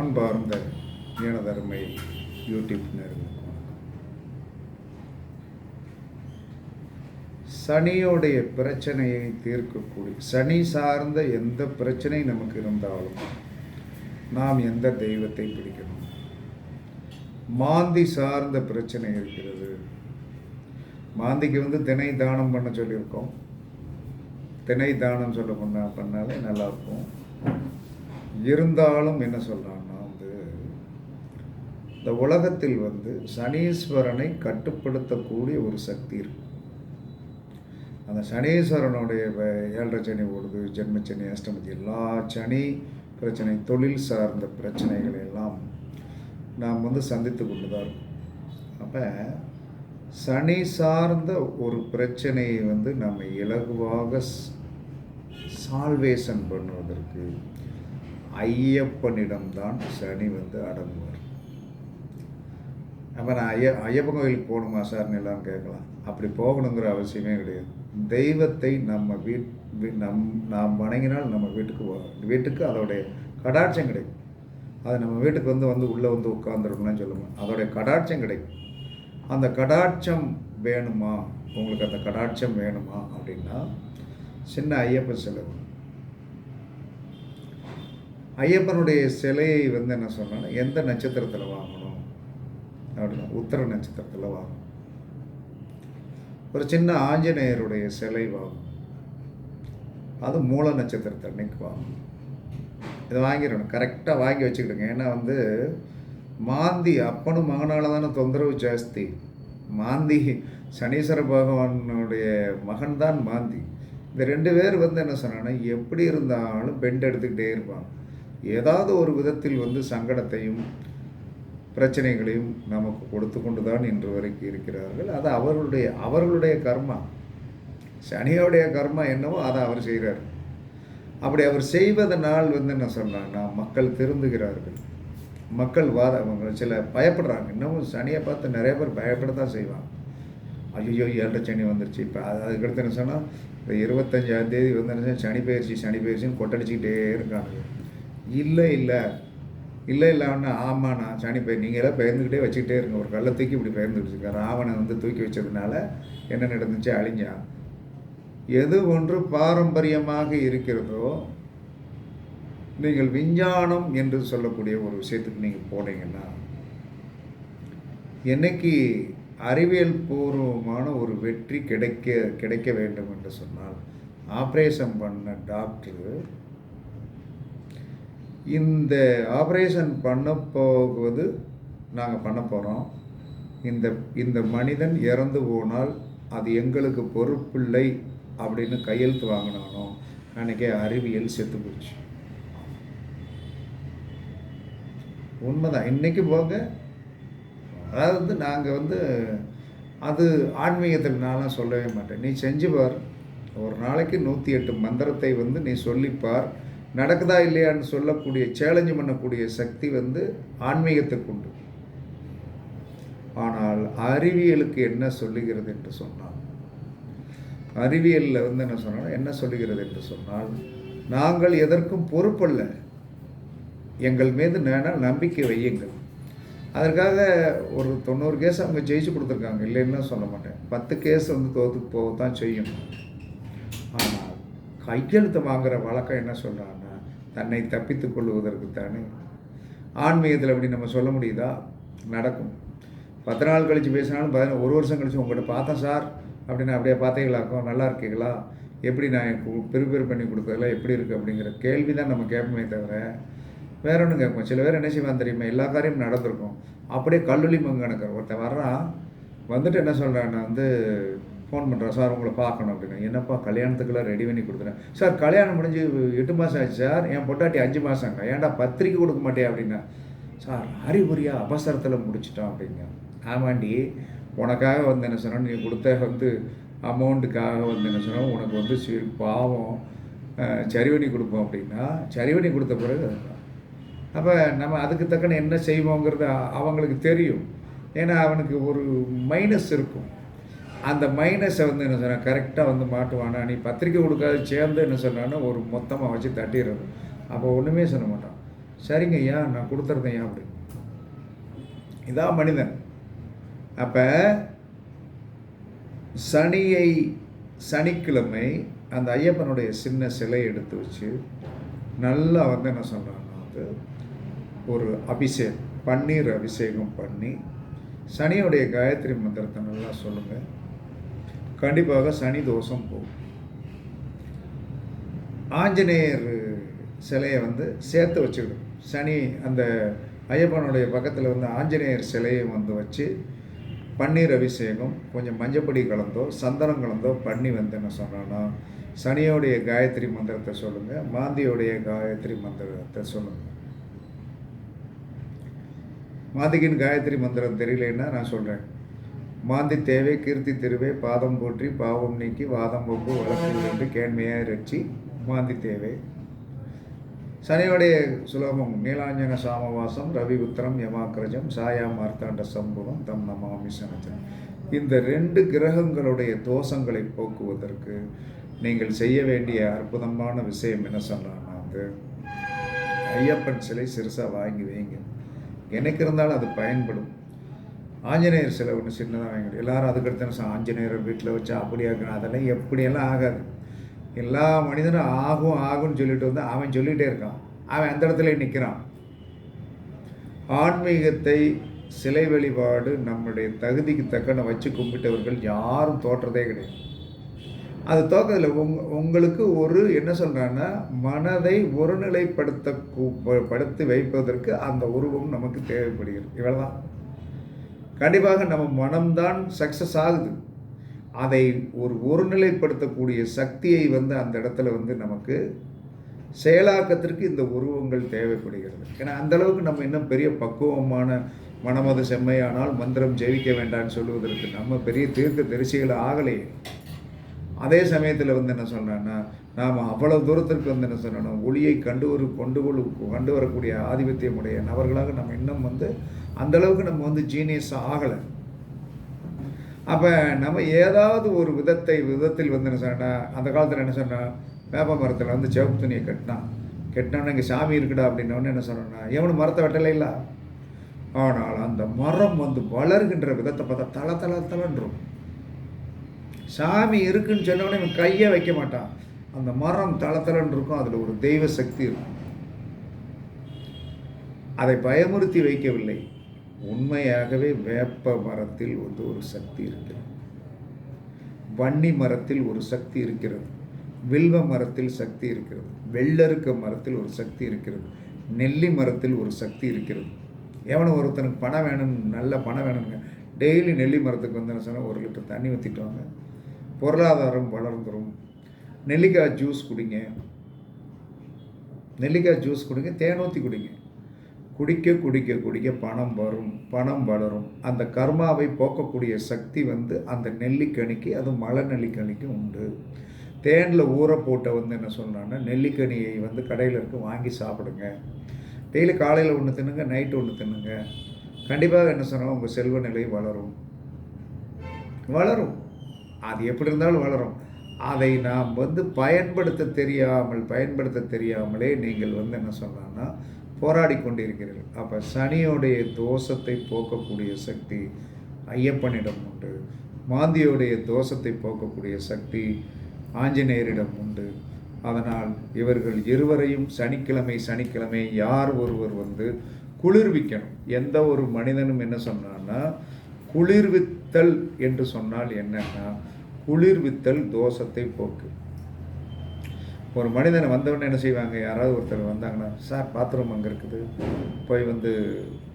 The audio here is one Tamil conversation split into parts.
அன்பார்ந்த ஞானதர்மை யூடியூப் நேர்களுக்கு சனியோடைய பிரச்சனையை தீர்க்கக்கூடிய சனி சார்ந்த எந்த பிரச்சனை நமக்கு இருந்தாலும் நாம் எந்த தெய்வத்தை பிடிக்கணும்? மாந்தி சார்ந்த பிரச்சனை இருக்கிறது. மாந்திக்கு வந்து தினை தானம் பண்ண சொல்லியிருக்கோம். தினை தானம் சொல்ல பண்ண பண்ணாலே நல்லாயிருக்கும் இருந்தாலும் என்ன சொல்கிறான்னா வந்து இந்த உலகத்தில் வந்து சனீஸ்வரனை கட்டுப்படுத்தக்கூடிய ஒரு சக்தி இருக்கும் அந்த சனீஸ்வரனுடைய வ- ஏழரை சனி ஓடுது ஜென்மச்சனி அஷ்டமதி எல்லா சனி பிரச்சனை தொழில் சார்ந்த பிரச்சனைகளை எல்லாம் நாம் வந்து சந்தித்து கொண்டு தான் இருக்கோம். அப்போ சனி சார்ந்த ஒரு பிரச்சனையை வந்து நம்ம இலகுவாக சால்வேஷன் பண்ணுவதற்கு ஐயப்பனிடம்தான் சனி வந்து அடங்குவார். அப்போ நான் ஐய ஐயப்பன் கோயிலுக்கு போகணுமா சார்னு எல்லாம் கேட்கலாம். அப்படி போகணுங்கிற அவசியமே கிடையாது. தெய்வத்தை நம்ம வீட் வீ- நம் நாம் வணங்கினால் நம்ம வீட்டுக்கு வீட்டுக்கு அதோடைய கடாட்சம் கிடைக்கும். அது நம்ம வீட்டுக்கு வந்து வந்து உள்ளே வந்து உட்காந்துருக்கணும்னு சொல்லுவோம் அதோடைய கடாட்சம் கிடைக்கும். அந்த கடாட்சம் வேணுமா? உங்களுக்கு அந்த கடாட்சம் வேணுமா அப்படின்னா சின்ன ஐயப்பன் சிலை ஐயப்பனுடைய சிலையை வந்து என்ன சொன்னால் எந்த நட்சத்திரத்தில் வாங்கணும்? அப்படின்னா உத்தர நட்சத்திரத்தில் வாங்கணும். ஒரு சின்ன ஆஞ்சநேயருடைய சிலை வாங்கணும். அது மூல நட்சத்திரத்தை அன்னைக்கு வாங்கணும். இதை வாங்கிடணும். கரெக்டாக வாங்கி வச்சுக்கிடுங்க. ஏன்னா வந்து மாந்தி அப்பனும் மகனால் தானே தொந்தரவு ஜாஸ்தி. மாந்தி சனீஸ்வர பகவானுடைய மகன்தான் மாந்தி. இந்த ரெண்டு பேர் வந்து என்ன சொன்னாங்கன்னா எப்படி இருந்தாலும் பெண்ட் எடுத்துக்கிட்டே இருப்பாங்க. ஏதாவது ஒரு விதத்தில் வந்து சங்கடத்தையும் பிரச்சனைகளையும் நமக்கு கொடுத்து கொண்டு தான் இன்று வரைக்கும் இருக்கிறார்கள். அது அவர்களுடைய அவர்களுடைய கர்மா. சனியோடைய கர்மா என்னவோ அதை அவர் செய்கிறார். அப்படி அவர் செய்வதனால் வந்து என்ன சொன்னாங்கன்னா மக்கள் திருந்துகிறார்கள். மக்கள் வாத அவங்க சில பயப்படுறாங்க. இன்னமும் சனியை பார்த்து நிறைய பேர் பயப்பட தான் செய்வாங்க. ஐயோ ஏழரை சனி வந்துருச்சு. இப்போ அதுக்கடுத்து என்ன சொன்னால் இப்போ இருபத்தஞ்சாம் தேதி வந்து என்ன சனி பயிற்சி சனி பயிற்சின்னு கொட்டடிச்சிக்கிட்டே இருக்காங்க. இல்லை இல்லை. இல்லை இல்லைன்னா ஆமாண்ணா சனி பயிர். நீங்களே பெயர்ந்துக்கிட்டே வச்சுக்கிட்டே இருங்க. ஒரு கல்லை தூக்கி இப்படி பெயர்ந்துக்கிட்டு இருக்காரு ராவணன் வந்து தூக்கி வச்சதுனால என்ன நடந்துச்சு? அழிஞ்சான் எது ஒன்று பாரம்பரியமாக இருக்கிறதோ நீங்கள் விஞ்ஞானம் என்று சொல்லக்கூடிய ஒரு விஷயத்துக்கு நீங்கள் போனீங்கன்னா என்னைக்கு அறிவியல் பூர்வமான ஒரு வெற்றி கிடைக்க கிடைக்க வேண்டும் என்று சொன்னால் ஆப்ரேஷன் பண்ண டாக்டர் இந்த ஆப்ரேஷன் பண்ண போவது நாங்கள் பண்ண போகிறோம் இந்த இந்த மனிதன் இறந்து போனால் அது எங்களுக்கு பொறுப்பில்லை அப்படின்னு கையெழுத்து வாங்கினானோ அன்றைக்கே அறிவியல் செத்து போச்சு. உண்மைதான். இன்றைக்கி போக அதாவது வந்து நாங்கள் வந்து அது ஆன்மீகத்தில் நான்லாம் சொல்லவே மாட்டேன். நீ செஞ்சு பார். ஒரு நாளைக்கு நூற்றி எட்டு மந்திரத்தை வந்து நீ சொல்லிப்பார் நடக்குதா இல்லையான்னு சொல்லக்கூடிய சேலஞ்சு பண்ணக்கூடிய சக்தி வந்து ஆன்மீகத்துக்கு உண்டு. ஆனால் அறிவியலுக்கு என்ன சொல்லுகிறது என்று சொன்னால் அறிவியலில் வந்து என்ன சொன்னால் என்ன சொல்லுகிறது என்று சொன்னால் நாங்கள் எதற்கும் பொறுப்பல்ல. எங்கள் மீது நேரம் நம்பிக்கை வையுங்கள். அதற்காக ஒரு தொண்ணூறு கேஸ் அவங்க ஜெயிச்சு கொடுத்துருக்காங்க. இல்லைன்னு சொல்ல மாட்டேன். பத்து கேஸ் வந்து தோத்து போக தான் செய்யும். ஆனால் கையெழுத்து வாங்குற வழக்கம் என்ன சொல்கிறான்னா தன்னை தப்பித்து கொள்வதற்கு தானே. ஆன்மீகத்தில் அப்படி நம்ம சொல்ல முடியுதா? நடக்கும். பத்து நாள் கழித்து பேசினாலும் பதின ஒரு வருஷம் கழித்து உங்கள்கிட்ட பார்த்தேன் சார். அப்படின்னு அப்படியே பார்த்தீங்களாக்கும் நல்லா இருக்கீங்களா? எப்படி நான் ப்ரிப்பேர் பண்ணி கொடுத்ததெல்லாம் எப்படி இருக்குது அப்படிங்கிற கேள்வி தான் நம்ம கேட்போமே தவிர வேற ஒன்றும் கேட்போம் சில பேர் என்ன செய்வான் தெரியுமா? எல்லா காரியமும் நடந்திருக்கும். அப்படியே கல்லூரி மங்கனுக்கு ஒருத்தன் வர்றான். வந்துட்டு என்ன சொல்கிறான் நான் வந்து ஃபோன் பண்ணுறேன் சார் உங்களை பார்க்கணும் அப்படின்னு என்னப்பா கல்யாணத்துக்கெல்லாம் ரெடி பண்ணி கொடுத்துறேன் சார் கல்யாணம் முடிஞ்சு எட்டு மாதம் ஆச்சு சார். என் பொட்டாட்டி அஞ்சு மாதங்க ஏன்டா பத்திரிக்கை கொடுக்க மாட்டேன் அப்படின்னா சார் அறிகுறியா அவசரத்தில் முடிச்சிட்டோம் அப்படிங்க ஆமாண்டி உனக்காக வந்து என்ன சொன்னோம்? நீ கொடுத்த வந்து அமௌண்ட்டுக்காக வந்து என்ன சொன்னோம்? உனக்கு வந்து சி- பாவம் அஹ், சரி பண்ணி கொடுப்போம் அப்படின்னா சரி பண்ணி கொடுத்த பிறகு அப்போ நம்ம அதுக்கு தக்கன என்ன செய்வோங்கிறது அவங்களுக்கு தெரியும். ஏன்னா அவனுக்கு ஒரு மைனஸ் இருக்கும். அந்த மைனஸை வந்து என்ன சொன்னால் கரெக்டாக வந்து மாட்டுவானா? நீ பத்திரிக்கை கொடுக்காத சேர்ந்து என்ன சொன்னான்னா ஒரு மொத்தமாக வச்சு தட்டிடுறது. அப்போ ஒன்றுமே சொல்ல மாட்டான். சரிங்க ஐயா நான் கொடுத்துருந்தேன் ஐயா அப்படி. இதான் மனிதன். அப்போ சனியை சனிக்கிழமை அந்த ஐயப்பனுடைய சின்ன சிலை எடுத்து வச்சு நல்லா வந்து என்ன சொல்கிறாங்கன்னா வந்து ஒரு அபிஷேகம் பன்னீர் அபிஷேகம் பண்ணி சனியுடைய காயத்ரி மந்திரத்தை நல்லா சொல்லுங்கள் கண்டிப்பாக சனி தோஷம் போகும். ஆஞ்சநேயர் சிலையை வந்து சேர்த்து வச்சுக்கணும். சனி அந்த ஐயப்பனுடைய பக்கத்தில் வந்து ஆஞ்சநேயர் சிலையை வந்து வச்சு பன்னீர் அபிஷேகம் கொஞ்சம் மஞ்சப்பொடி கலந்தோ சந்தனம் கலந்தோ பண்ணி வந்து என்ன சொன்னோன்னா சனியோடைய காயத்ரி மந்திரத்தை சொல்லுங்கள் மாந்தியோடைய காயத்ரி மந்திரத்தை சொல்லுங்கள் மாந்திக்கின் காயத்ரி மந்திரம் தெரியலன்னா நான் சொல்கிறேன் மாந்தி தேவை கீர்த்தி திருவே பாதம் போற்றி பாவம் நீக்கி வாதம் பொம்பு வளர்ப்பு என்று கேண்மையாக ரட்சி மாந்தி தேவை. சனியோடைய சுலபம் நீலாஞ்சன சாமவாசம் ரவி உத்தரம் யமாக்கிரஜம் சாயா மார்த்தாண்ட சம்பவம் தம் நமாமி சனஜன். இந்த ரெண்டு கிரகங்களுடைய தோஷங்களை போக்குவதற்கு நீங்கள் செய்ய வேண்டிய அற்புதமான விஷயம் என்ன சொன்னான்னா வந்து ஐயப்பன் சிலை சிறுசாக வாங்கி வைங்க. எனக்கு இருந்தாலும் அது பயன்படும். ஆஞ்சநேயர் சிலை ஒன்று சின்னதாக வாங்கி எல்லாரும் அதுக்கடுத்து என்ன வீட்டில் வச்சு அப்படி ஆக்கணும் அதெல்லாம் எப்படியெல்லாம் ஆகாது. எல்லா மனிதனும் ஆகும் ஆகும்னு சொல்லிட்டு வந்து அவன் சொல்லிகிட்டே இருக்கான். அவன் அந்த இடத்துல நிற்கிறான் ஆன்மீகத்தை சிலை வழிபாடு நம்முடைய தகுதிக்கு தக்கன வச்சு கும்பிட்டவர்கள் யாரும் தோற்றதே கிடையாது. அது தோக்கத்தில் உங் உங்களுக்கு ஒரு என்ன சொல்கிறான்னா மனதை ஒருநிலைப்படுத்த படுத்தி வைப்பதற்கு அந்த உருவம் நமக்கு தேவைப்படுகிறது. இவ்வளோதான் கண்டிப்பாக நம்ம மனம்தான் சக்ஸஸ் ஆகுது. அதை ஒரு ஒருநிலைப்படுத்தக்கூடிய சக்தியை வந்து அந்த இடத்துல வந்து நமக்கு செயலாக்கத்திற்கு இந்த உருவங்கள் தேவைப்படுகிறது. ஏன்னா அந்த அளவுக்கு நம்ம இன்னும் பெரிய பக்குவமான மனமது செம்மையானால் மந்திரம் ஜெயிக்க வேண்டாம்னு சொல்லுவதற்கு நம்ம பெரிய தீர்க்க தரிசிகள் ஆகலையே. அதே சமயத்தில் வந்து என்ன சொல்கிறேன்னா நாம் அவ்வளவு தூரத்திற்கு வந்து என்ன சொல்லணும் ஒளியை கண்டு ஒரு கொண்டு கொண்டு கண்டு வரக்கூடிய ஆதிபத்தியமுடைய நபர்களாக நம்ம இன்னும் வந்து அந்த அளவுக்கு நம்ம வந்து ஜீனியஸ் ஆகலை. அப்போ நம்ம ஏதாவது ஒரு விதத்தை விதத்தில் வந்து என்ன சொன்னால் அந்த காலத்தில் என்ன சொன்னால் வேப்ப மரத்தில் வந்து சிவப்பு துணியை கட்டினான் கட்டினோன்னே இங்கே சாமி இருக்குடா அப்படின்னோடனே என்ன சொன்னா எவனும் மரத்தை வெட்டலை ஆனால் அந்த மரம் வந்து வளர்கின்ற விதத்தை பார்த்தா தள தள தளன்றும் சாமி இருக்குன்னு சொன்னோடனே இவன் கையை வைக்க மாட்டான். அந்த மரம் தளத்தலன்னு இருக்கும் அதில் ஒரு தெய்வ சக்தி இருக்கும். அதை பயமுறுத்தி வைக்கவில்லை. உண்மையாகவே வேப்ப மரத்தில் வந்து ஒரு சக்தி இருக்கிறது. வன்னி மரத்தில் ஒரு சக்தி இருக்கிறது. வில்வ மரத்தில் சக்தி இருக்கிறது. வெள்ளருக்க மரத்தில் ஒரு சக்தி இருக்கிறது. நெல்லி மரத்தில் ஒரு சக்தி இருக்கிறது. எவனோ ஒருத்தனுக்கு பணம் வேணும் நல்ல பணம் வேணுங்க டெய்லி நெல்லி மரத்துக்கு வந்து என்ன சொன்னால் ஒரு லிட்டர் தண்ணி ஊற்றிட்டு வாங்க. பொருளாதாரம் வளர்ந்துரும். நெல்லிக்காய் ஜூஸ் குடிங்க. நெல்லிக்காய் ஜூஸ் குடிங்க தேனூற்றி குடிங்க. குடிக்க குடிக்க குடிக்க பணம் வரும் பணம் வளரும். அந்த கர்மாவை போக்கக்கூடிய சக்தி வந்து அந்த நெல்லிக்கனிக்கு அது மலை நெல்லிக்கனிக்கு உண்டு. தேனில் ஊற போட்ட வந்து என்ன சொன்னான்னா நெல்லிக்கனியை வந்து கடையில் இருக்க வாங்கி சாப்பிடுங்க. டெய்லி காலையில் ஒன்று தின்னுங்க நைட்டு ஒன்று தின்னுங்க. கண்டிப்பாக என்ன சொன்னால் உங்கள் செல்வ நிலை வளரும். வளரும். அது எப்படி இருந்தாலும் வளரும். அதை நாம் வந்து பயன்படுத்த தெரியாமல் பயன்படுத்த தெரியாமலே நீங்கள் வந்து என்ன சொன்னான்னா போராடி கொண்டிருக்கிறீர்கள். அப்போ சனியோடைய தோஷத்தை போக்கக்கூடிய சக்தி ஐயப்பனிடம் உண்டு. மாந்தியோடைய தோஷத்தை போக்கக்கூடிய சக்தி ஆஞ்சநேயரிடம் உண்டு. அதனால் இவர்கள் இருவரையும் சனிக்கிழமை சனிக்கிழமை யார் ஒருவர் வந்து குளிர்விக்கணும். எந்த ஒரு மனிதனும் என்ன சொன்னான்னா குளிர்வித்தல் என்று சொன்னால் என்னன்னா குளிர்வித்தல் தோஷத்தை போக்கு. ஒரு மனிதனை வந்தவொடனே என்ன செய்வாங்க? யாராவது ஒருத்தர் வந்தாங்கன்னா சார் பாத்ரூம் அங்கே இருக்குது. போய் வந்து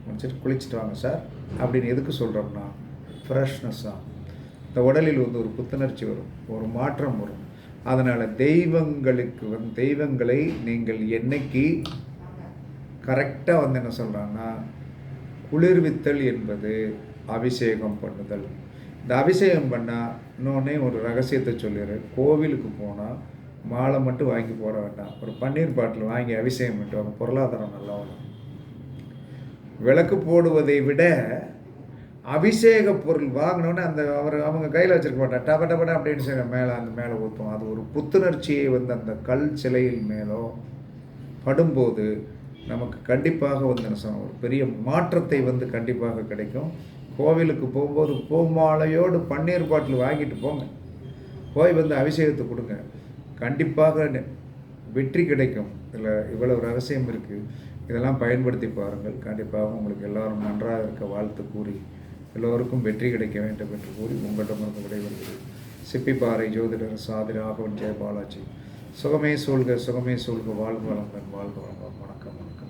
முடிச்சுட்டு குளிச்சுட்டு வாங்க சார். அப்படின்னு எதுக்கு சொல்கிறோம்னா ஃப்ரெஷ்னஸ்ஸாக இந்த உடலில் வந்து ஒரு புத்துணர்ச்சி வரும் ஒரு மாற்றம் வரும். அதனால் தெய்வங்களுக்கு வந்து தெய்வங்களை நீங்கள் என்னைக்கு கரெக்டாக வந்து என்ன சொல்கிறாங்கன்னா குளிர்வித்தல் என்பது அபிஷேகம் பண்ணுதல். இந்த அபிஷேகம் பண்ணால் இன்னொன்னே ஒரு ரகசியத்தை சொல்லிடுறேன் கோவிலுக்கு போனால் மாலை மட்டும் வாங்கி போட வேண்டாம். ஒரு பன்னீர் பாட்டில் வாங்கி அபிஷேகம் பண்ணிட்டு வாங்க. பொருளாதாரம் நல்லா வரும். விளக்கு போடுவதை விட அபிஷேக பொருள் வாங்கினோன்னே அந்த அவர் அவங்க கையில் வச்சிருக்க மாட்டார். டப டபட அப்படின்னு சொல்லி மேலே அந்த மேலே ஊற்றும் அது ஒரு புத்துணர்ச்சியை வந்து அந்த கல் சிலையில் மேலோ படும்போது நமக்கு கண்டிப்பாக வந்து என்ன சொன்ன ஒரு பெரிய மாற்றத்தை வந்து கண்டிப்பாக கிடைக்கும். கோவிலுக்கு போகும்போது பூமாலையோடு பன்னீர் பாட்டில் வாங்கிட்டு போங்க. போய் வந்து அபிஷேகத்தை கொடுங்க. கண்டிப்பாக நெ- வெற்றி கிடைக்கும். இதில் இவ்வளவு ரகசியம் இருக்குது இதெல்லாம் பயன்படுத்தி பாருங்கள். கண்டிப்பாக உங்களுக்கு எல்லாரும் நன்றாக இருக்க வாழ்த்து கூறி எல்லோருக்கும் வெற்றி கிடைக்க வேண்டும் என்று கூறி உங்களிடமிருந்து விடைபெறுகிறது சிப்பிப்பாறை ஜோதிடர் சாதி ராகவன் ஜெய பாலாஜி சுகமே சூழ்க சுகமே சூழ்க. வாழ்க வளங்கள் வாழ்க வளங்கள் வணக்கம் வணக்கம்.